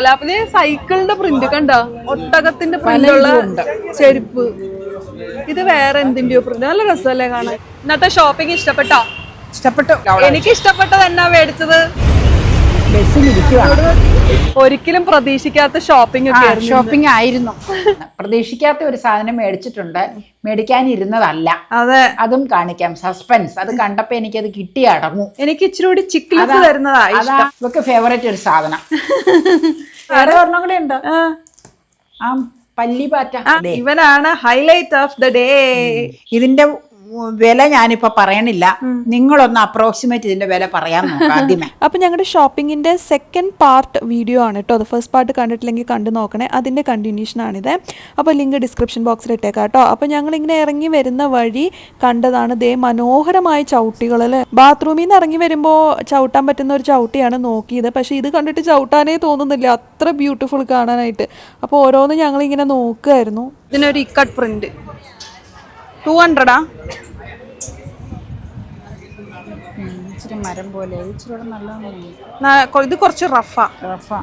അലാപ്പിൽ സൈക്കിളിന്റെ പ്രിന്റ് കണ്ട? ഒട്ടകത്തിന്റെ പ്രിന്റുള്ള ചെരുപ്പ്. ഇത് വേറെ എന്തിന്റെയോ പ്രിന്റ് നല്ല രസമല്ലേ കാണാൻ. ഇന്നത്തെ ഷോപ്പിംഗ് ഇഷ്ടപ്പെട്ടോ? ഇഷ്ടപ്പെട്ടു. എനിക്ക് ഇഷ്ടപ്പെട്ടത് എന്നാ മേടിച്ചത്? ഒരിക്കലും പ്രതീക്ഷിക്കാത്ത ഷോപ്പിംഗ് ഷോപ്പിംഗ് ആയിരുന്നു പ്രതീക്ഷിക്കാത്ത ഒരു സാധനം മേടിച്ചിട്ടുണ്ട്. മേടിക്കാനിരുന്നതല്ല. അതെ. അതും കാണിക്കാം. സസ്പെൻസ് അത് കണ്ടപ്പോ എനിക്കത് കിട്ടി അടങ്ങും. എനിക്ക് ഇച്ചിരി കൂടി ചിക്ലിസ് തരുന്നതാ ഇവക്ക് ഫേവറേറ്റ് ഒരു സാധനം. വേറെ ഒരെണ്ണം കൂടെ ഉണ്ട്. ആ. പല്ലി പാറ്റ. ഇവനാണ് ഹൈലൈറ്റ് ഓഫ് ദ ഡേ ഇതിന്റെ വില ഞാനിപ്പോ പറയണില്ല. നിങ്ങളൊന്ന് അപ്രോക്സിമേറ്റ് ഇതിന്റെ വില പറയാൻ നോക്കാം ആദ്യമേ. അപ്പൊ ഞങ്ങളുടെ ഷോപ്പിംഗിന്റെ സെക്കൻഡ് പാർട്ട് വീഡിയോ ആണ് കേട്ടോ അത് ഫസ്റ്റ് പാർട്ട് കണ്ടിട്ടില്ലെങ്കിൽ കണ്ടു നോക്കണേ. അതിന്റെ കണ്ടിന്യൂഷൻ ആണിത്. അപ്പോൾ ലിങ്ക് ഡിസ്ക്രിപ്ഷൻ ബോക്സിൽ ഇട്ടേക്കാം കേട്ടോ അപ്പൊ ഞങ്ങൾ ഇങ്ങനെ ഇറങ്ങി വരുന്ന വഴി കണ്ടതാണ് ദേ മനോഹരമായ ചവിട്ടികൾ അല്ലേ ബാത്റൂമിൽ നിന്ന് ഇറങ്ങി വരുമ്പോൾ ചവിട്ടാൻ പറ്റുന്ന ഒരു ചവിട്ടിയാണ് നോക്കിയത്. പക്ഷെ ഇത് കണ്ടിട്ട് ചവിട്ടാനേ തോന്നുന്നില്ല. അത്ര ബ്യൂട്ടിഫുൾ കാണാനായിട്ട്. അപ്പോൾ ഓരോന്ന് ഞങ്ങൾ ഇങ്ങനെ നോക്കുമായിരുന്നു ഇതിനൊരു ഇക്കട്ട് പ്രിന്റ് ടു ഹൺഡ്രഡാ ഇച്ചിരി മരം പോലെ. ഇച്ചിരി നല്ല ഇത് കുറച്ച് റഫാ. റഫാ.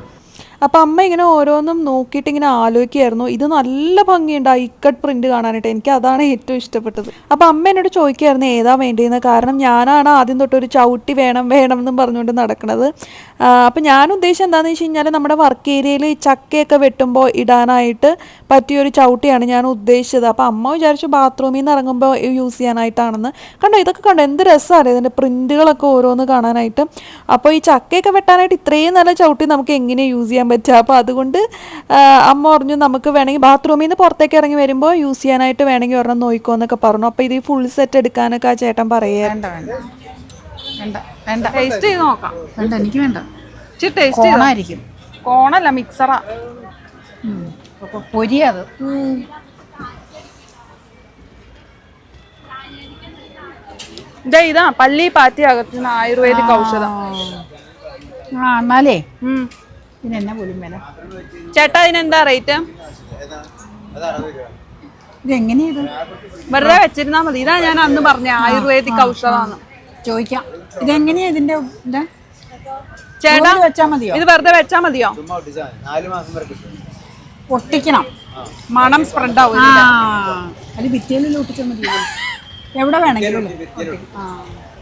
അപ്പോൾ അമ്മ ഇങ്ങനെ ഓരോന്നും നോക്കിയിട്ട് ഇങ്ങനെ ആലോചിക്കുകയായിരുന്നു. ഇത് നല്ല ഭംഗിയുണ്ട് ആ ഇക്കട്ട് പ്രിന്റ് കാണാനായിട്ട്. എനിക്ക് അതാണ് ഏറ്റവും ഇഷ്ടപ്പെട്ടത്. അപ്പോൾ അമ്മ എന്നോട് ചോദിക്കുകയായിരുന്നു ഏതാ വേണ്ടിയെന്ന് കാരണം ഞാനാണ് ആദ്യം തൊട്ട് ഒരു ചവിട്ടി വേണം വേണം എന്നും പറഞ്ഞുകൊണ്ട് നടക്കുന്നത് അപ്പോൾ ഞാൻ ഉദ്ദേശം എന്താണെന്ന് വെച്ച് കഴിഞ്ഞാൽ നമ്മുടെ വർക്ക് ഏരിയയിൽ ചക്കയൊക്കെ വെട്ടുമ്പോൾ ഇടാനായിട്ട് പറ്റിയൊരു ചവിട്ടിയാണ് ഞാൻ ഉദ്ദേശിച്ചത്. അപ്പോൾ അമ്മ വിചാരിച്ചു ബാത്റൂമിൽ നിന്ന് ഇറങ്ങുമ്പോൾ യൂസ് ചെയ്യാനായിട്ടാണെന്ന്. കണ്ടോ ഇതൊക്കെ കണ്ടോ? എന്ത് രസമാണ് ഇതിന്റെ പ്രിന്റുകളൊക്കെ ഓരോന്ന് കാണാനായിട്ട്. അപ്പോൾ ഈ ചക്കയൊക്കെ വെട്ടാനായിട്ട് ഇത്രയും നല്ല ചവിട്ടി നമുക്ക് എങ്ങനെ യൂസ് ചെയ്യാൻ പറ്റുക. അപ്പോൾ അതുകൊണ്ട് അമ്മ പറഞ്ഞു നമുക്ക് വേണമെങ്കിൽ ബാത്റൂമിൽ നിന്ന് പുറത്തേക്ക് ഇറങ്ങി വരുമ്പോൾ യൂസ് ചെയ്യാനായിട്ട് വേണമെങ്കിൽ ഒരെണ്ണം നോക്കിക്കോ എന്നൊക്കെ പറഞ്ഞു. അപ്പോൾ ഇത് ഫുൾ സെറ്റ് എടുക്കാനൊക്കെ ആ ചേട്ടൻ വേണ്ട ടേസ്റ്റ് ചെയ്ത് നോക്കാം. വേണ്ട എനിക്ക് വേണ്ട. ഇച്ചിരി ടേസ്റ്റ് ചെയ്ത്? കോണായിരിക്കും. കോണല്ല മിക്സറാ അപ്പൊ പൊരിയത്. ഇതാ ഇതാ പള്ളി പാറ്റി അകത്തുന്ന ആയുർവേദിക് ഔഷധം. ആ എന്നാലേ. ഇതിനെന്നാ പോലും വില? ചേട്ടാ ഇതിനെന്താ റേറ്റ് ഇതെങ്ങനെയാ ഇത്? വെറുതെ വെച്ചിരുന്നാ മതി. ഇതാ ഞാൻ അന്ന് പറഞ്ഞ ആയുർവേദിക് ഔഷധമാണ് ചോദിക്കാം. ഇതെങ്ങനെയാ ഇതിന്റെ ഇത്? ചേട്ടാ വെച്ചാ മതിയോ? ഇത് വെറുതെ വെച്ചാ മതിയോ? ഒട്ടിക്കണം. മണം സ്പ്രെഡ് ആവും അത് ഭിത്തിയിൽ ഒട്ടിച്ചാൽ മതിയോ? എവിടെ വേണമെങ്കിലും ആ.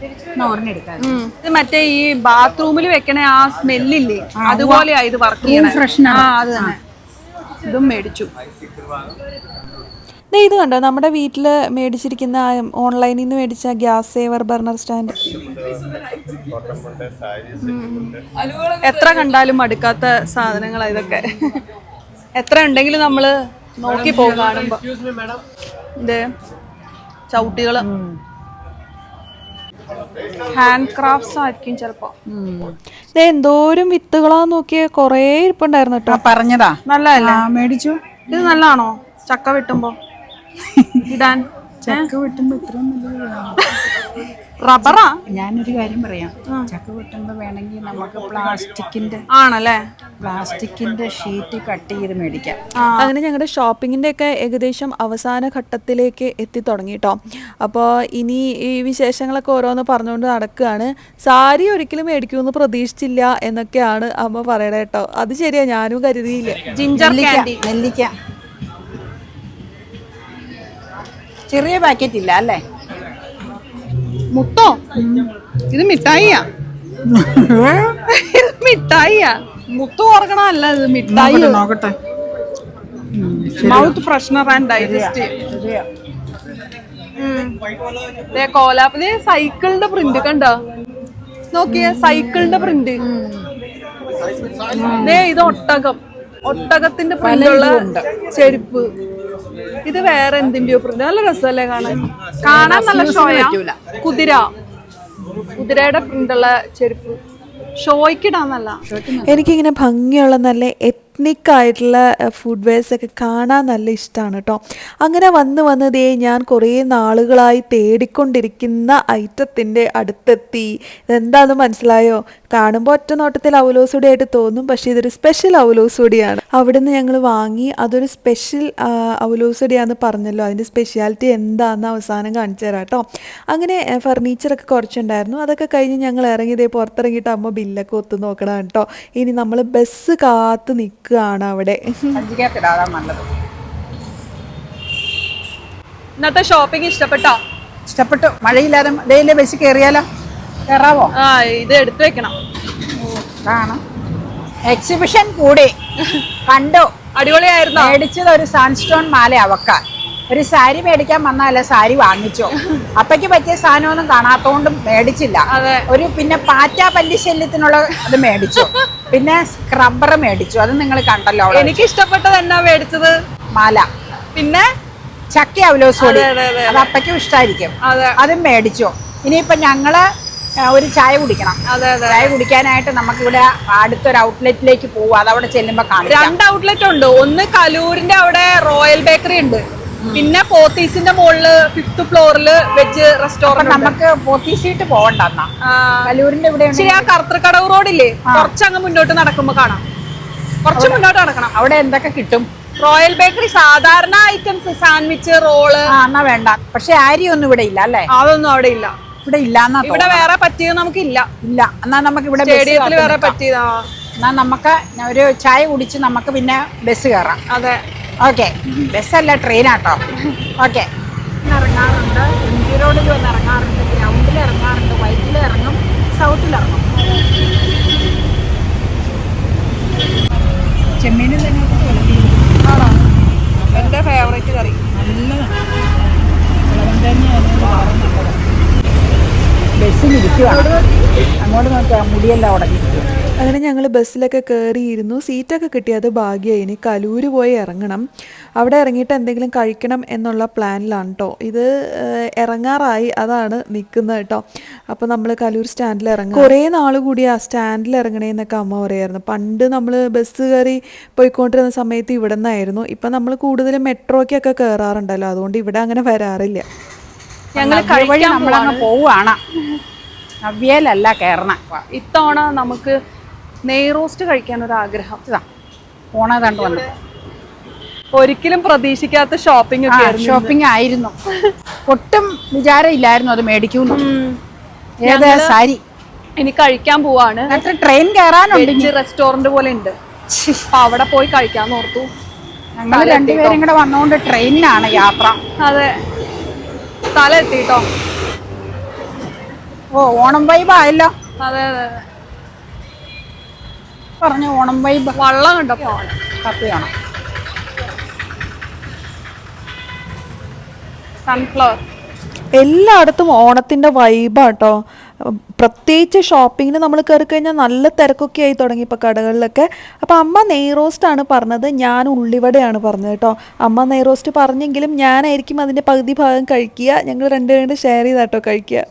ഇത് മറ്റേ ഈ ബാത്റൂമിൽ വെക്കണ ആ സ്മെല്ലില്ലേ? അതുപോലെയാ ഇത് വർക്ക് ചെയ്യണേ. ആ അത് തന്നെ. ഇതും മേടിച്ചു. ദേ ഇത് കണ്ടോ? നമ്മുടെ വീട്ടിൽ മേടിച്ചിരിക്കുന്ന ഓൺലൈനിൽ നിന്ന് മേടിച്ച ഗ്യാസ് സേവർ ബർണർ സ്റ്റാൻഡ്. എത്ര കണ്ടാലും മടുക്കാത്ത സാധനങ്ങളാ ഇതൊക്കെ. എത്ര ഉണ്ടെങ്കിലും നമ്മൾ നോക്കി പോകും കാണുമ്പോ. ഇത് ചവിട്ടികൾ. ഹാൻഡ് ക്രാഫ്റ്റ്സ് ആയിരിക്കും ചിലപ്പോ. എന്തോരം വിത്തുകളാ നോക്കിയ. കൊറേ ഇരിപ്പുണ്ടായിരുന്നു കേട്ടോ പറഞ്ഞതാ. നല്ലതല്ലേ? ആ മേടിച്ചു. ഇത് നല്ലതാണോ ചക്ക വെട്ടുമ്പോ? ഇടാൻ? ചക്ക വെട്ടുമ്പോ ഇത്രയും നല്ലത് റബ്ബറാ? ഞാനൊരു കാര്യം പറയാം. ചക്ക വെട്ടുമ്പോൾ വേണമെങ്കിൽ നമുക്ക് പ്ലാസ്റ്റിക്കിന്റെ ആണല്ലേ? പ്ലാസ്റ്റിക്കിന്റെ ഷീറ്റ് കട്ട് ചെയ്ത് മേടിക്കാം. അങ്ങനെ ഞങ്ങളുടെ ഷോപ്പിങ്ങിന്റെ ഒക്കെ ഏകദേശം അവസാന ഘട്ടത്തിലേക്ക് എത്തി തുടങ്ങി കേട്ടോ അപ്പോൾ ഇനി ഈ വിശേഷങ്ങളൊക്കെ ഓരോന്ന് പറഞ്ഞുകൊണ്ട് നടക്കുകയാണ് സാരി ഒരിക്കലും മേടിക്കുമെന്ന് പ്രതീക്ഷിച്ചില്ല എന്നൊക്കെയാണ് അമ്മ പറയണേ കേട്ടോ. അത് ശരിയാ ഞാനും കരുതിയില്ല. ജിഞ്ചർ നെല്ലിക്ക ചെറിയ പാക്കറ്റ് ഇല്ല അല്ലേ? മുത്തോ? ഇത് മിഠായിയാ. ഇത് മിഠായിയാ. മുത്തു ഓർക്കണല്ല ഇത് മിഠായി. നോക്കട്ടെ മൗത്ത് ഫ്രഷ്നർ ആൻഡ് ഡൈജസ്റ്റ്. കോലാപ്പിൽ സൈക്കിളിന്റെ പ്രിന്റ് കണ്ടോ? നോക്കിയേ സൈക്കിളിന്റെ പ്രിന്റ്. ഇത് ഒട്ടകം. ഒട്ടകത്തിന്റെ പ്രിന്റ് ഉള്ള ചെരുപ്പ്. ഇത് വേറെ എന്തിന്റെയോ പ്രിന്റ് നല്ല രസമല്ലേ കാണാൻ? കാണാൻ നല്ല ഷോയാ? കുതിര. കുതിരയുടെ പ്രിന്റുള്ള ചെരുപ്പ്. ഷോയ്ക്കിടാന്നല്ല എനിക്കിങ്ങനെ ഭംഗിയുള്ള നല്ല എത്നിക് ആയിട്ടുള്ള ഫുഡ് വെയർസ് ഒക്കെ കാണാൻ നല്ല ഇഷ്ടമാണ് കേട്ടോ അങ്ങനെ വന്ന് വന്നതേ ദേ ഞാൻ കുറേ നാളുകളായി തേടിക്കൊണ്ടിരിക്കുന്ന ഐറ്റത്തിന്റെ അടുത്തെത്തി. ഇതെന്താണെന്ന് മനസ്സിലായോ? കാണുമ്പോൾ ഒറ്റ നോട്ടത്തിൽ അവലോസൂടി ആയിട്ട് തോന്നും പക്ഷേ ഇതൊരു സ്പെഷ്യൽ അവലോസുടിയാണ് അവിടുന്ന് ഞങ്ങൾ വാങ്ങി അതൊരു സ്പെഷ്യൽ അവലോസൂടിയാന്ന് പറഞ്ഞല്ലോ. അതിന്റെ സ്പെഷ്യാലിറ്റി എന്താണെന്ന് അവസാനം കാണിച്ചു തരാം കേട്ടോ. അങ്ങനെ ഫർണിച്ചറൊക്കെ കുറച്ചുണ്ടായിരുന്നു. അതൊക്കെ കഴിഞ്ഞ് ഞങ്ങൾ ഇറങ്ങിയതേ പുറത്തിറങ്ങിയിട്ട് അമ്മ ബില്ലൊക്കെ ഒത്തു നോക്കണം കേട്ടോ. ഇനി നമ്മൾ ബസ് കാത്ത് നിൽക്കുകയാണ് അവിടെ. ഇന്നത്തെ ഷോപ്പിംഗ് ഇഷ്ടപ്പെട്ടോ? ഇഷ്ടപ്പെട്ടു. മഴയില്ലാതെ ഡെയിലി ബസ് കയറിയാലോ? കയറാവോ ആ ഇത് എടുത്തു വെക്കണം. എക്സിബിഷൻ കൂടി. കണ്ടു? അടിപൊളിയായിരുന്നു? മേടിച്ചത് ഒരു സൺസ്റ്റോൺ മാല അവക്ക. ഒരു സാരി മേടിക്കാൻ വന്നാലേ സാരി വാങ്ങിച്ചോ. അപ്പയ്ക്ക് പറ്റിയ സാധനമൊന്നും കാണാത്തോണ്ടും മേടിച്ചില്ല. ഒരു പിന്നെ പാറ്റ പല്ലി ശല്യത്തിനുള്ള അത് മേടിച്ചു. പിന്നെ സ്ക്രബ്ബർ മേടിച്ചു. അത് നിങ്ങൾ കണ്ടല്ലോ. എനിക്ക് ഇഷ്ടപ്പെട്ടത് എന്നാ മേടിച്ചത്? മാല. പിന്നെ? ചക്കയാവലോ സോറി അതെ, അപ്പയ്ക്കും ഇഷ്ടമായിരിക്കും അതെ മേടിച്ചു. ഇനിയിപ്പൊ ഞങ്ങൾ ഒരു ചായ കുടിക്കണം. ചായ കുടിക്കാനായിട്ട് നമുക്കിവിടെ അടുത്തൊരു ഔട്ട്ലെറ്റിലേക്ക് പോവാം. അതവിടെ ചെല്ലുമ്പോ കാണാം. രണ്ട് ഔട്ട്ലെറ്റ് ഉണ്ട്. ഒന്ന് കലൂരിന്റെ അവിടെ റോയൽ ബേക്കറി ഉണ്ട്. പിന്നെ പോത്തീസിന്റെ മുകളിൽ ഫിഫ്ത് ഫ്ലോറിൽ വെജ് റെസ്റ്റോറന്റ് നമുക്ക് പോത്തീസിട്ട് പോകണ്ട കലൂരിന്റെ ഇവിടെ ശരി ആ കർത്തൃക്കടവ് റോഡില്ലേ കുറച്ചങ്ങ് മുന്നോട്ട് നടക്കുമ്പോ കാണാം. കുറച്ച് മുന്നോട്ട് നടക്കണം. അവിടെ എന്തൊക്കെ കിട്ടും? റോയൽ ബേക്കറി സാധാരണ ഐറ്റംസ് സാൻഡ്വിച്ച് റോൾ എന്നാ വേണ്ട. പക്ഷെ ആരി ഒന്നും ഇവിടെ ഇല്ല അല്ലേ? അതൊന്നും അവിടെ ഇല്ല. ഇവിടെ ഇല്ല എന്നാ ഇവിടെ വേറെ പറ്റിയത് നമുക്കില്ല. ഇല്ല. എന്നാ നമുക്ക് ഇവിടെ സ്റ്റേഡിയത്തിൽ വേറെ. പറ്റിയതാ? എന്നാ നമുക്ക് ഒരു ചായ കുടിച്ച് നമുക്ക് പിന്നെ ബസ് കയറാം. അതെ. ഓക്കെ. ബസ്സല്ല ട്രെയിനാട്ടോ. ഓക്കെ. ഇറങ്ങാറുണ്ട്. എം ജി റോഡിൽ വന്ന് ഇറങ്ങാറുണ്ട്. ഗ്രൗണ്ടിൽ ഇറങ്ങാറുണ്ട്. വൈറ്റിൽ ഇറങ്ങും. സൗത്തിൽ ഇറങ്ങും. ചെമ്മീനും തന്നെ ആണോ? എന്റെ ഫേവറേറ്റ് കറി? ബസ്സിൽ അങ്ങോട്ട് അങ്ങനെ ഞങ്ങൾ ബസ്സിലൊക്കെ കയറിയിരുന്നു സീറ്റൊക്കെ കിട്ടിയത് ഭാഗ്യമായി ഇനി കലൂര് പോയി ഇറങ്ങണം. അവിടെ ഇറങ്ങിയിട്ട് എന്തെങ്കിലും കഴിക്കണം എന്നുള്ള പ്ലാനിലാണ് കേട്ടോ ഇത് ഇറങ്ങാറായി. അതാണ് നിൽക്കുന്നത് കേട്ടോ അപ്പോൾ നമ്മൾ കലൂർ സ്റ്റാൻഡിൽ ഇറങ്ങും കുറേ നാൾ കൂടി ആ സ്റ്റാൻഡിൽ ഇറങ്ങണേന്നൊക്കെ അമ്മ പറയായിരുന്നു. പണ്ട് നമ്മൾ ബസ് കയറി പോയിക്കൊണ്ടിരുന്ന സമയത്ത് ഇവിടെ നിന്നായിരുന്നു ഇപ്പം നമ്മൾ കൂടുതലും മെട്രോയ്ക്കൊക്കെ കയറാറുണ്ടല്ലോ അതുകൊണ്ട് ഇവിടെ അങ്ങനെ വരാറില്ല. ഞങ്ങൾ കഴിവഴി കഴിക്കാൻ നമ്മളങ്ങ് പോവുകയാണ്. നവ്യയിലല്ല കയറണ ഇത്തവണ നമുക്ക് നെയ് റോസ്റ്റ് കഴിക്കാൻ ഒരു ആഗ്രഹം ഇതാ പോണ കണ്ടു വന്നു. ഒരിക്കലും പ്രതീക്ഷിക്കാത്ത ഷോപ്പിംഗ് ഷോപ്പിംഗ് ആയിരുന്നു ഒട്ടും വിചാരമില്ലായിരുന്നു അത് മേടിക്കുന്നു. ഏത് സാരി? ഇനി കഴിക്കാൻ പോവാണ്. ട്രെയിൻ കയറാനുണ്ട് റെസ്റ്റോറന്റ് പോലെ ഉണ്ട്. അപ്പൊ അവിടെ പോയി കഴിക്കാൻ ഓർത്തു. ഞങ്ങൾ രണ്ടുപേരും കൂടെ വന്നുകൊണ്ട് ട്രെയിനിനാണ് യാത്ര. അതെ. സ്ഥലം എത്തിട്ടോ? ഓ ഓണം വൈബ് ആയല്ലോ. അതെ അതെ പറഞ്ഞു ഓണം വൈബ് വള്ളം കണ്ടപ്പോ കപ്പി വേണം സൺഫ്ലവർ എല്ലായിടത്തും ഓണത്തിന്റെ വൈബാട്ടോ പ്രത്യേകിച്ച് ഷോപ്പിങ്ങിന് നമ്മൾ കയറി കഴിഞ്ഞാൽ നല്ല തിരക്കൊക്കെ ആയി തുടങ്ങി ഇപ്പോൾ കടകളിലൊക്കെ. അപ്പോൾ അമ്മ നെയ് ആണ് പറഞ്ഞത് ഞാൻ ഉള്ളിവടയാണ് പറഞ്ഞത് കേട്ടോ. അമ്മ നെയ് റോസ്റ്റ് പറഞ്ഞെങ്കിലും ഞാനായിരിക്കും അതിന്റെ പകുതി ഭാഗം കഴിക്കുക ഞങ്ങൾ രണ്ടുപേരും രണ്ട് ഷെയർ ചെയ്താട്ടോ കഴിക്കുക.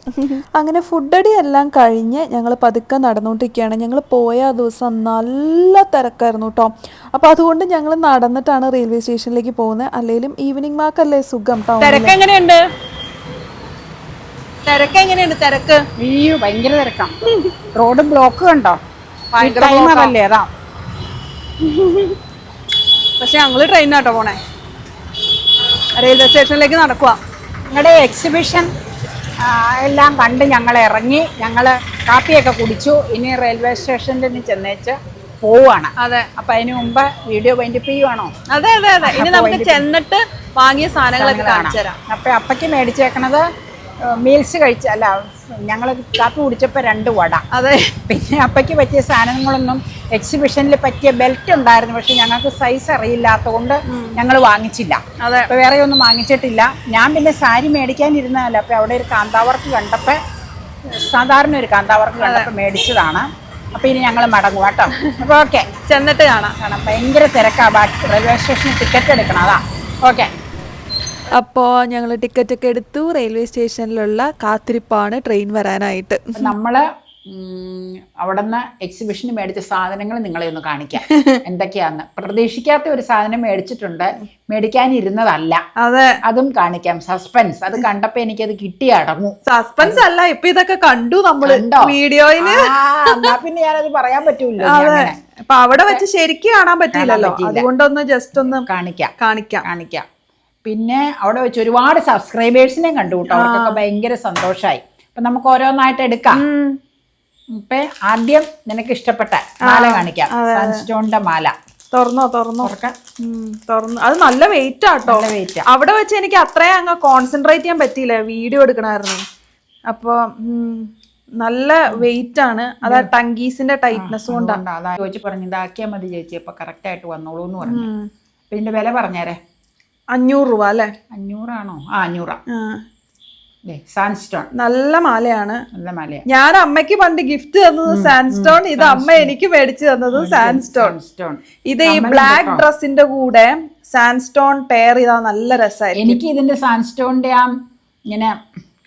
അങ്ങനെ ഫുഡടി എല്ലാം കഴിഞ്ഞ് ഞങ്ങൾ പതുക്കെ നടന്നുകൊണ്ടിരിക്കുകയാണ്. ഞങ്ങൾ പോയ ദിവസം നല്ല തിരക്കായിരുന്നു കേട്ടോ. അപ്പോൾ അതുകൊണ്ട് ഞങ്ങൾ നടന്നിട്ടാണ് റെയിൽവേ സ്റ്റേഷനിലേക്ക് പോകുന്നത്. അല്ലെങ്കിലും ഈവനിങ് വാക്കല്ലേ സുഖം ടൗണിൽ തിരക്ക് എങ്ങനെയുണ്ട് തിരക്ക്? അയ്യോ ഭയങ്കര തിരക്കാം. റോഡ് ബ്ലോക്ക് കണ്ടോ? ഭയങ്കര അതാ. പക്ഷെ ഞങ്ങൾ ട്രെയിനാട്ടോ പോണേ. റെയിൽവേ സ്റ്റേഷനിലേക്ക് നടക്കുക നിങ്ങളുടെ എക്സിബിഷൻ എല്ലാം കണ്ട് ഞങ്ങൾ ഇറങ്ങി ഞങ്ങൾ കാപ്പിയൊക്കെ കുടിച്ചു. ഇനി റെയിൽവേ സ്റ്റേഷനിൽ നിന്ന് ചെന്നേച്ച് പോവാണ്. അതെ. അപ്പൊ അതിന് മുമ്പ് വീഡിയോ വൈൻഡപ്പ് ചെയ്യുവാണോ അതെ അതെ അതെ. ഇനി നമുക്ക് ചെന്നിട്ട് വാങ്ങിയ സാധനങ്ങളൊക്കെ കാണിച്ചു തരാം അപ്പൊ അപ്പയ്ക്ക് മേടിച്ചേക്കണത് മീൽസ് കഴിച്ച അല്ല ഞങ്ങൾ കാപ്പി കുടിച്ചപ്പോൾ രണ്ട് വട. അതെ. പിന്നെ അപ്പയ്ക്ക് പറ്റിയ സാധനങ്ങളൊന്നും എക്സിബിഷനിൽ പറ്റിയ ബെൽറ്റ് ഉണ്ടായിരുന്നു. പക്ഷെ ഞങ്ങൾക്ക് സൈസ് അറിയില്ലാത്തതുകൊണ്ട് ഞങ്ങൾ വാങ്ങിച്ചില്ല. അതെ. അപ്പോൾ വേറെ ഒന്നും വാങ്ങിച്ചിട്ടില്ല. ഞാൻ പിന്നെ സാരി മേടിക്കാനിരുന്നതല്ല. അപ്പോൾ അവിടെ ഒരു കാന്താവർക്ക് കണ്ടപ്പോൾ സാധാരണ ഒരു കാന്താവർക്ക് കണ്ടപ്പോൾ മേടിച്ചതാണ്. അപ്പോൾ ഇനി ഞങ്ങൾ മടങ്ങും കേട്ടോ. അപ്പോൾ ഓക്കെ. ചെന്നിട്ട് കാണാം. കാരണം ഭയങ്കര തിരക്കാണ് ബാക്കി റെയിൽവേ സ്റ്റേഷനിൽ ടിക്കറ്റ് എടുക്കണം. അതാ. ഓക്കെ. അപ്പോൾ ഞങ്ങൾ ടിക്കറ്റൊക്കെ എടുത്തു റെയിൽവേ സ്റ്റേഷനിലുള്ള കാത്തിരിപ്പാണ് ട്രെയിൻ വരാനായിട്ട്. നമ്മൾ അവിടെ നിന്ന് എക്സിബിഷന് മേടിച്ച സാധനങ്ങൾ നിങ്ങളെ ഒന്ന് കാണിക്കാം. എന്തൊക്കെയാന്ന്. പ്രതീക്ഷിക്കാത്ത ഒരു സാധനം മേടിച്ചിട്ടുണ്ട്. മേടിക്കാനിരുന്നതല്ല. അതെ. അതും കാണിക്കാം. സസ്പെൻസ് അത് കണ്ടപ്പോ എനിക്കത് കിട്ടി അടങ്ങും. സസ്പെൻസ് അല്ല. ഇപ്പൊ ഇതൊക്കെ കണ്ടു നമ്മൾ വീഡിയോയിൽ എന്നാ പിന്നെ ഞാനത് പറയാൻ പറ്റൂല്ലോ അപ്പൊ അവിടെ വെച്ച് ശരിക്കും കാണാൻ പറ്റില്ലല്ലോ. അതുകൊണ്ടൊന്ന് ജസ്റ്റ് ഒന്ന് കാണിക്കാം. കാണിക്കാം. കാണിക്കാം. പിന്നെ അവിടെ വെച്ച് ഒരുപാട് സബ്സ്ക്രൈബേഴ്സിനെ കണ്ടു കേട്ടോ. അവർക്കൊക്കെ ഭയങ്കര സന്തോഷമായി അപ്പൊ നമുക്ക് ഓരോന്നായിട്ട് എടുക്കാം. ഇപ്പൊ ആദ്യം നിനക്ക് ഇഷ്ടപ്പെട്ട മാല കാണിക്കാം. സൺസ്റ്റോണിന്റെ മാല. തുറന്നോ തുറന്നോ. തുറക്കാം. തുറന്നു. അത് നല്ല വെയിറ്റ് ആട്ടോ അവിടെ വെച്ച് എനിക്ക് അത്രയും അങ്ങ് കോൺസെൻട്രേറ്റ് ചെയ്യാൻ പറ്റിയില്ല? വീഡിയോ എടുക്കണമായിരുന്നു. അപ്പൊ നല്ല വെയിറ്റ് ആണ്. അത് ടങ്കീസിന്റെ ടൈറ്റ്നെസ് കൊണ്ടാണ് ചോദിച്ചു പറഞ്ഞു ഇതാക്കിയാൽ മതി ചേച്ചി. അപ്പൊ കറക്റ്റ് ആയിട്ട് വന്നോളൂ എന്ന് പറഞ്ഞു പിന്നെ വില പറഞ്ഞേരെ. അഞ്ഞൂറ് രൂപ അല്ലേ? അഞ്ഞൂറാണോ? ആ അഞ്ഞൂറാ. സാൻസ്റ്റോൺ. നല്ല മാലയാണ്. നല്ല മാലയാണ് ഞാൻ അമ്മയ്ക്ക് പണ്ട് ഗിഫ്റ്റ് തന്നത് സാൻസ്റ്റോൺ. ഇത് അമ്മ എനിക്ക് മേടിച്ചു തന്നത് സാൻസ്റ്റോൺ. ഇത് ഈ ബ്ലാക്ക് ഡ്രസ്സിന്റെ കൂടെ സാൻസ്റ്റോൺ പെയർ ചെയ്താൽ നല്ല രസമായിരുന്നു എനിക്ക് ഇതിന്റെ സാൻസ്റ്റോണിന്റെ ആ ഇങ്ങനെ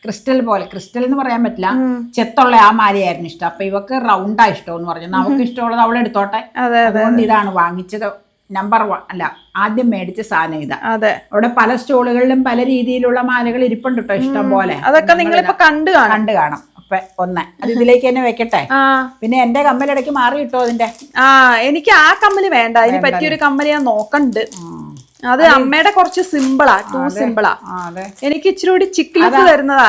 ക്രിസ്റ്റൽ പോലെ ക്രിസ്റ്റൽ എന്ന് പറയാൻ പറ്റില്ല. ചെത്തുള്ള ആ മാലയായിരുന്നു ഇഷ്ടം. അപ്പൊ ഇവക്ക് റൗണ്ടാ ഇഷ്ടം എന്ന് പറഞ്ഞു. നമുക്ക് ഇഷ്ടമുള്ളത് അവളെ എടുത്തോട്ടെ അതെ അതുകൊണ്ട് ഇതാണ് വാങ്ങിച്ചത്. നമ്പർ വൺ അല്ല ആദ്യം മേടിച്ച സാധനം ഇതാ. അതെ. അവിടെ പല സ്റ്റോളുകളിലും പല രീതിയിലുള്ള മാലകൾ ഇരിപ്പുണ്ട് കേട്ടോ ഇഷ്ടം പോലെ. അതൊക്കെ നിങ്ങളിപ്പോ കണ്ടു കാണാം. കണ്ടു കാണാം. അപ്പൊ ഒന്ന് അത് ഇതിലേക്ക് തന്നെ വെക്കട്ടെ. പിന്നെ എന്റെ കമ്മലിടയ്ക്ക് മാറി കിട്ടോ അതിന്റെ ആ എനിക്ക് ആ കമ്മൽ വേണ്ട. അതിന് പറ്റിയൊരു കമ്മൽ ഞാൻ നോക്കണ്ട്. അത് അമ്മയുടെ കുറച്ച് സിമ്പിളാ ടൂ സിമ്പിളാ എനിക്ക് ഇച്ചിരി കൂടി ചിക്കിലിപ്പ് തരുന്നതാ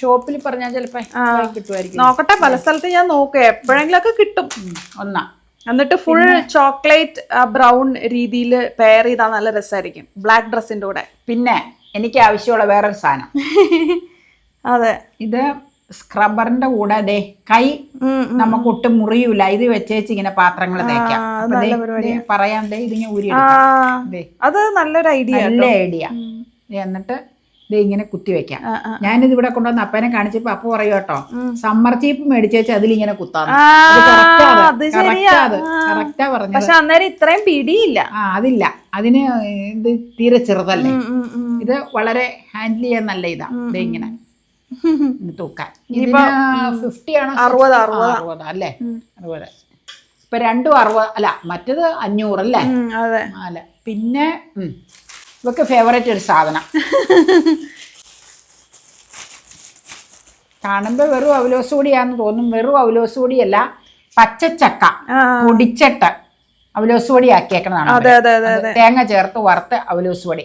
ഷോപ്പിൽ പറഞ്ഞാൽ ചിലപ്പോ നോക്കട്ടെ പല സ്ഥലത്ത് ഞാൻ നോക്കുക എപ്പോഴെങ്കിലും ഒക്കെ കിട്ടും ഒന്നാ. എന്നിട്ട് ഫുൾ ചോക്ലേറ്റ് ബ്രൗൺ രീതിയിൽ പെയർ ചെയ്താൽ നല്ല രസമായിരിക്കും ബ്ലാക്ക് ഡ്രസ്സിന്റെ കൂടെ. പിന്നെ എനിക്ക് ആവശ്യമുള്ള വേറൊരു സാധനം. അതെ. ഇത് സ്ക്രബറിന്റെ കൂടെ ദേ കൈ നമുക്ക് ഒട്ടും മുറിയൂല. ഇത് വെച്ചേച്ച് ഇങ്ങനെ പാത്രങ്ങൾ തേക്കാം. പറയാൻ ഇതിങ്ങനെ ഊരി അത് നല്ലൊരു ഐഡിയ നല്ല ഐഡിയ എന്നിട്ട് ദേ ഇങ്ങനെ കുത്തി വെക്കാം. ഞാനിത് ഇവിടെ കൊണ്ടുവന്ന് അപ്പനെ കാണിച്ചപ്പോ അപ്പൊ പറയൂ കേട്ടോ സമ്മർ ചീപ്പ് മേടിച്ചേച്ച് അതിലിങ്ങനെ. അത്. correct പറഞ്ഞത്. പക്ഷെ അന്നേരം ഇത്രയും പിടിയില്ല. ആ അതില്ല. അതിന് ഇത് തീരെ ചെറുതല്ലേ. ഇത് വളരെ ഹാൻഡിൽ ചെയ്യാൻ നല്ല ഇതാ. ദേ ഇങ്ങനെ. ഇത് തൂക്കാൻ. ഫിഫ്റ്റി ആണോ അറുപത്, ആ, അറുപത്. അല്ലേ? അറുപത്. ഇപ്പൊ രണ്ടും അറുപത്. അല്ല മറ്റത് അഞ്ഞൂറ് അല്ലേ? അതെ. അല്ല പിന്നെ ഇവക്ക് ഫേവറേറ്റ് ഒരു സാധനം. കാണുമ്പോൾ വെറും അവലോസ് പൊടിയാന്ന് തോന്നും. വെറും അവലോസ് പൊടിയല്ല പച്ചച്ചക്ക. പൊടിച്ചിട്ട് അവലോസ് പൊടി ആക്കിയേക്കണതാണ് തേങ്ങ ചേർത്ത് വറുത്ത് അവലോസ് പൊടി.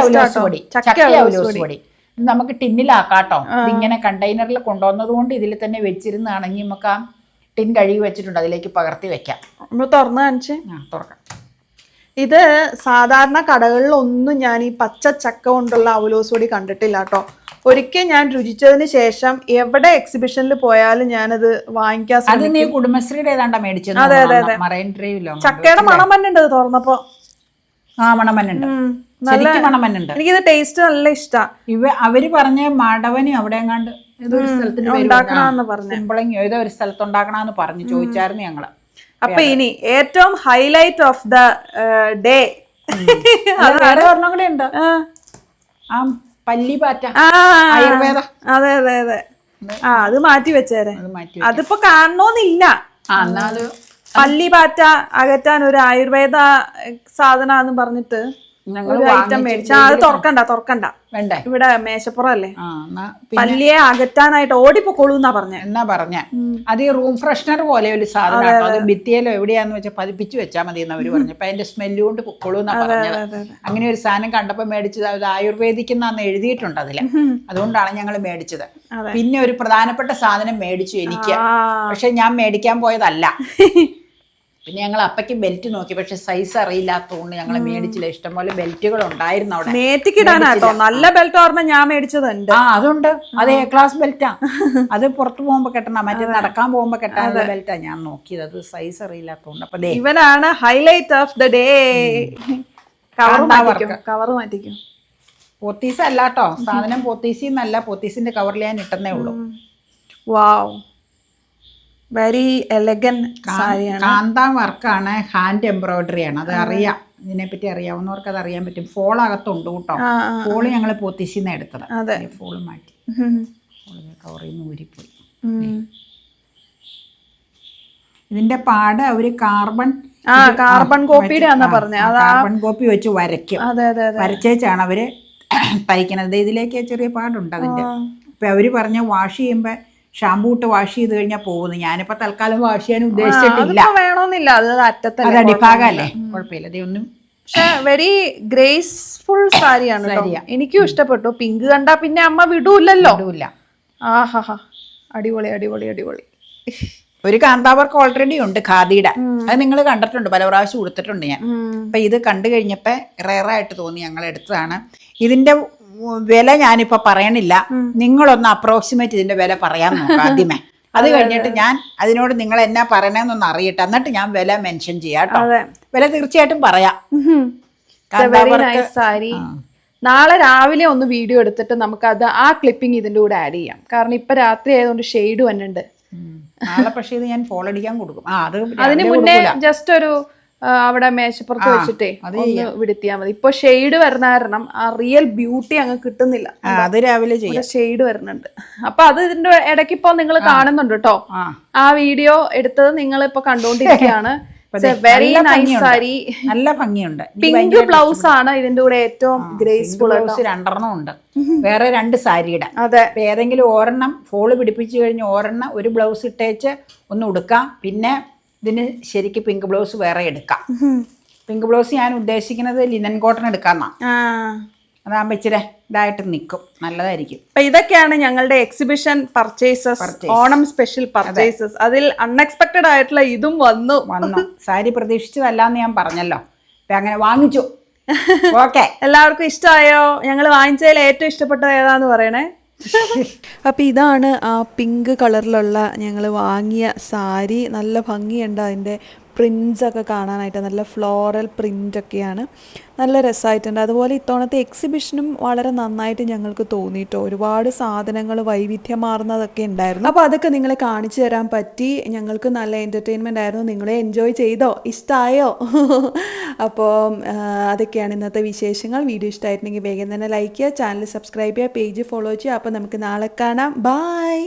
അവലോസ് പൊടി ചക്ക അവലോസ് പൊടി. നമുക്ക് ടിന്നിലാക്കാട്ടോ. ഇതിങ്ങനെ കണ്ടെയ്നറിൽ കൊണ്ടുവന്നത് കൊണ്ട് ഇതിൽ തന്നെ വെച്ചിരുന്നാണെങ്കിൽ നമുക്ക് ആ ടിൻ കഴുകി വെച്ചിട്ടുണ്ട്. അതിലേക്ക് പകർത്തി വെക്കാം. തുറന്നു കാണിച്ചേ. ആ തുറക്കാം. ഇത് സാധാരണ കടകളിലൊന്നും ഞാൻ ഈ പച്ച ചക്ക കൊണ്ടുള്ള അവലോസ് പൊടി കണ്ടിട്ടില്ല കേട്ടോ. ഒരിക്കൽ ഞാൻ രുചിച്ചതിന് ശേഷം എവിടെ എക്സിബിഷനിൽ പോയാലും ഞാനത് വാങ്ങിക്കാൻ ശ്രമിക്കും നീ കുടുംബശ്രീയുടെ ഏതാണ്ട മേടിച്ചത്? അതെ, അതെ, അതെ. മറൈൻ ഡ്രൈവിലോ ചക്കയുടെ മണം മണ്ണുണ്ട് ഇത് തുറന്നപ്പോ ആ മണമന്നുണ്ട് എനിക്കിത് ടേസ്റ്റ് നല്ല ഇഷ്ടാ. ഇവ അവർ പറഞ്ഞ മാടവനി അവിടെ എങ്ങാണ്ട് ഏതോ ഒരു സ്ഥലത്തിന് ഉണ്ടാക്കണമെന്ന് പറഞ്ഞു ഏതോ ഒരു സ്ഥലത്ത് ഉണ്ടാക്കണമെന്ന് പറഞ്ഞു ചോദിച്ചായിരുന്നു ഞങ്ങൾ. അപ്പൊ ഇനി ഏറ്റവും ഹൈലൈറ്റ് ഓഫ് ദ ഡേ അത് വേറെ ഒരെണ്ണം കൂടെ ഉണ്ട്. ആ. പല്ലി പാറ്റ. ആയുർവേദ. അതെ അതെ അതെ. ആ അത് മാറ്റി വെച്ചേരെ. അതിപ്പോ കാണണോന്നില്ല. പല്ലി പാറ്റ അകറ്റാൻ ഒരു ആയുർവേദ സാധനാന്ന് പറഞ്ഞിട്ട് ഒരു ഐറ്റം മേടിച്ച. അത് തുറക്കണ്ട തുറക്കണ്ട. വേണ്ടേ? ഇവിടെ മേശപ്പുറല്ലേ പല്ലിയെ അകറ്റാനായിട്ട് ഓടിപ്പോക്കോളൂ എന്നാ പറഞ്ഞ. എന്നാ പറഞ്ഞ? അത് ഈ റൂം ഫ്രഷ്നർ പോലെ ഒരു സാധനം. അത് ഭിത്തിയിലോ എവിടെയാന്ന് വെച്ചാൽ പതിപ്പിച്ച് വെച്ചാൽ മതി എന്ന് അവർ പറഞ്ഞു. അപ്പൊ അതിന്റെ സ്മെല്ല് കൊണ്ട് പൊക്കോളൂ എന്നാ പറഞ്ഞത്. അങ്ങനെ ഒരു സാധനം കണ്ടപ്പോ മേടിച്ചത് അത് ആയുർവേദിക് എന്നാന്ന് എഴുതിയിട്ടുണ്ട് അതിൽ. അതുകൊണ്ടാണ് ഞങ്ങൾ മേടിച്ചത്. പിന്നെ ഒരു പ്രധാനപ്പെട്ട സാധനം മേടിച്ചു എനിക്ക്. പക്ഷെ ഞാൻ മേടിക്കാൻ പോയതല്ല. പിന്നെ ഞങ്ങൾ അപ്പയ്ക്ക് ബെൽറ്റ് നോക്കി. പക്ഷെ സൈസ് അറിയില്ലാത്തതുകൊണ്ട് ഞങ്ങൾ മേടിച്ചില്ല. ഇഷ്ടംപോലെ ബെൽറ്റുകൾ ഉണ്ടായിരുന്നു അവിടെ നേറ്റിക്കിടാനാട്ടോ നല്ല ബെൽറ്റ് ഓർമ്മ ഞാൻ മേടിച്ചതുണ്ട്. ആ അതുണ്ട്. അത് എ ക്ലാസ് ബെൽറ്റാ അത് പുറത്തു പോകുമ്പോ കെട്ടണ. മറ്റേ നടക്കാൻ പോകുമ്പോ കെട്ടാനുള്ള ബെൽറ്റാ ഞാൻ നോക്കിയത്. അത് സൈസ് അറിയില്ലാത്തതുകൊണ്ട് അപ്പൊ ഇവനാണ് highlight of the day cover മാറ്റിക്കും. Cover മാറ്റിക്കും. പോത്തീസ് അല്ലാട്ടോ സാധനം പോത്തീസിന്നല്ല. പോത്തീസിന്റെ കവറിൽ ഞാൻ ഇട്ടെന്നേ ഉള്ളൂ. വാവ് വെരി എലഗൻ സാരിയാണ്. കാന്താ വർക്കാണ് ഹാൻഡ് എംബ്രോയിഡറി ആണ്. അത് അറിയാം. ഇതിനെപ്പറ്റി അറിയാവുന്നവർക്ക് അത് അറിയാൻ പറ്റും. ഫോൾ അകത്തുണ്ട് കേട്ടോ. ഫോൾ ഞങ്ങൾ ഫോൾ ഞങ്ങൾ പോത്തീസിന്ന് എടുത്തത്. അതെ. ഫോൾ മാറ്റി. കവറിൽ നിന്ന് ഊരിപ്പോയി. ഇതിന്റെ പാട് അവർ കാർബൺ ആ കാർബൺ കോപ്പിയുടെ പറഞ്ഞത് കാർബൺ കോപ്പി വെച്ച് വരയ്ക്കും. വരച്ചേച്ചാണ് അവർ തയ്ക്കണത്. ഇതിലേക്ക് ചെറിയ പാടുണ്ട് അതിന്റെ. അപ്പൊ അവർ പറഞ്ഞ വാഷ് ചെയ്യുമ്പോ ഷാമ്പൂ ഇട്ട് വാഷ് ചെയ്ത് കഴിഞ്ഞാൽ പോകുന്നു ഞാനിപ്പോ തൽക്കാലം വാഷ് ചെയ്യാൻ ഉദ്ദേശിച്ചിട്ടില്ല. വേണമെന്നില്ല അത് അത് അറ്റത്തല്ല കുഴപ്പമില്ല. പക്ഷെ വെരി ഗ്രേസ്ഫുൾ സാരിയാണ് എനിക്കും ഇഷ്ടപ്പെട്ടു. പിങ്ക് കണ്ടാ പിന്നെ അമ്മ വിടൂല്ലോ വിടൂല്ല ആഹാ അടിപൊളി അടിപൊളി അടിപൊളി. ഒരു കാന്താവർക്ക് ഓൾറെഡി ഉണ്ട് ഖാദിയുടെ. അത് നിങ്ങൾ കണ്ടിട്ടുണ്ട്. പല പ്രാവശ്യം കൊടുത്തിട്ടുണ്ട് ഞാൻ. അപ്പൊ ഇത് കണ്ടു കഴിഞ്ഞപ്പോ റയറായിട്ട് തോന്നി ഞങ്ങൾ എടുത്തതാണ് ഇതിന്റെ വില ഞാനിപ്പോ പറയണില്ല. നിങ്ങളൊന്ന് അപ്രോക്സിമേറ്റ് ഇതിന്റെ വില പറയാൻ നോക്കാം ആദ്യമേ. അത് കഴിഞ്ഞിട്ട് ഞാൻ അതിനോട് നിങ്ങൾ എന്നാ പറയണെന്നൊന്ന് അറിയട്ടെ. എന്നിട്ട് ഞാൻ വില മെൻഷൻ ചെയ്യാം കേട്ടോ. വില തീർച്ചയായിട്ടും പറയാം. നാളെ രാവിലെ ഒന്ന് വീഡിയോ എടുത്തിട്ട് നമുക്ക് അത് ആ ക്ലിപ്പിംഗ് ഇതിന്റെ കൂടെ ആഡ് ചെയ്യാം. കാരണം ഇപ്പൊ രാത്രി ആയതുകൊണ്ട് ഷെയ്ഡ് വന്നിട്ടുണ്ട്. നാളെ പക്ഷേ ഇത് ഞാൻ ഫോൾ അടിക്കാൻ കൊടുക്കും. അതിന് മുന്നേ ജസ്റ്റ് ഒരു അവിടെ മേശപ്പുറത്ത് വെച്ചിട്ടേ ഒന്ന് വിടുത്തിയാ മതി. ഇപ്പൊ ഷെയ്ഡ് വരുന്ന കാരണം ആ റിയൽ ബ്യൂട്ടി അങ്ങ് കിട്ടുന്നില്ല. അത് രാവിലെ ഷെയ്ഡ് വരുന്നുണ്ട് അപ്പൊ അത് ഇതിന്റെ ഇടയ്ക്ക് ഇപ്പൊ നിങ്ങൾ കാണുന്നുണ്ട് കേട്ടോ ആ. വീഡിയോ എടുത്തത് നിങ്ങൾ ഇപ്പൊ കണ്ടുകൊണ്ടിരിക്കുകയാണ് വെരി നൈസ് സാരി നല്ല ഭംഗിയുണ്ട്. പിങ്ക് ബ്ലൗസ് ആണ് ഇതിന്റെ കൂടെ ഏറ്റവും ഗ്രേസ്ഫുൾ ബ്ലൗസ് രണ്ടെണ്ണം ഉണ്ട്. വേറെ രണ്ട് സാരിയുടെ. അതെ. ഏതെങ്കിലും ഒരെണ്ണം ഫോൾ പിടിപ്പിച്ചു കഴിഞ്ഞ് ഒരെണ്ണം ഒരു ബ്ലൗസ് ഇട്ടേച്ച് ഒന്ന് ഉടുക്കാം. പിന്നെ ഇതിന് ശരിക്ക് പിങ്ക് ബ്ലൗസ് വേറെ എടുക്കാം. പിങ്ക് ബ്ലൗസ് ഞാൻ ഉദ്ദേശിക്കുന്നത് ലിനൻ കോട്ടൺ എടുക്കാന്നാ. ആ. അതാകുമ്പോ ഇച്ചിരി ഇതായിട്ട് നിൽക്കും നല്ലതായിരിക്കും. അപ്പൊ ഇതൊക്കെയാണ് ഞങ്ങളുടെ exhibition purchases Onam special purchases അതിൽ അൺഎക്സ്പെക്ടഡ് ആയിട്ടുള്ള ഇതും വന്നു. വന്നു. സാരി പ്രതീക്ഷിച്ചതല്ലാന്ന് ഞാൻ പറഞ്ഞല്ലോ. അപ്പൊ അങ്ങനെ വാങ്ങിച്ചു. ഓക്കെ എല്ലാവർക്കും ഇഷ്ടമായോ? ഞങ്ങൾ വാങ്ങിച്ചതിൽ ഏറ്റവും ഇഷ്ടപ്പെട്ടത് ഏതാന്ന് പറയണേ? അപ്പോൾ ഇതാണ് ആ പിങ്ക് കളറിലുള്ള ഞങ്ങൾ വാങ്ങിയ സാരി. നല്ല ഭംഗിയുണ്ട് അതിന്റെ പ്രിൻസ് ഒക്കെ കാണാനായിട്ട് നല്ല ഫ്ലോറൽ പ്രിന്റൊക്കെയാണ് നല്ല രസമായിട്ടുണ്ട് അതുപോലെ ഇത്തവണത്തെ എക്സിബിഷനും വളരെ നന്നായിട്ട് ഞങ്ങൾക്ക് തോന്നിയിട്ടോ. ഒരുപാട് സാധനങ്ങൾ വൈവിധ്യമാർന്നതൊക്കെ ഉണ്ടായിരുന്നു. അപ്പോൾ അതൊക്കെ നിങ്ങളെ കാണിച്ചു തരാൻ പറ്റി. ഞങ്ങൾക്ക് നല്ല എന്റർടൈൻമെന്റ് ആയിരുന്നു. നിങ്ങളെ എൻജോയ് ചെയ്തോ? ഇഷ്ടമായോ അപ്പോൾ അതൊക്കെയാണ് ഇന്നത്തെ വിശേഷങ്ങൾ. വീഡിയോ ഇഷ്ടമായിട്ടുണ്ടെങ്കിൽ വേഗം തന്നെ ലൈക്ക് ചെയ്യുക. ചാനൽ സബ്സ്ക്രൈബ് ചെയ്യുക. പേജ് ഫോളോ ചെയ്യുക. അപ്പോൾ നമുക്ക് നാളെ കാണാം. ബായ്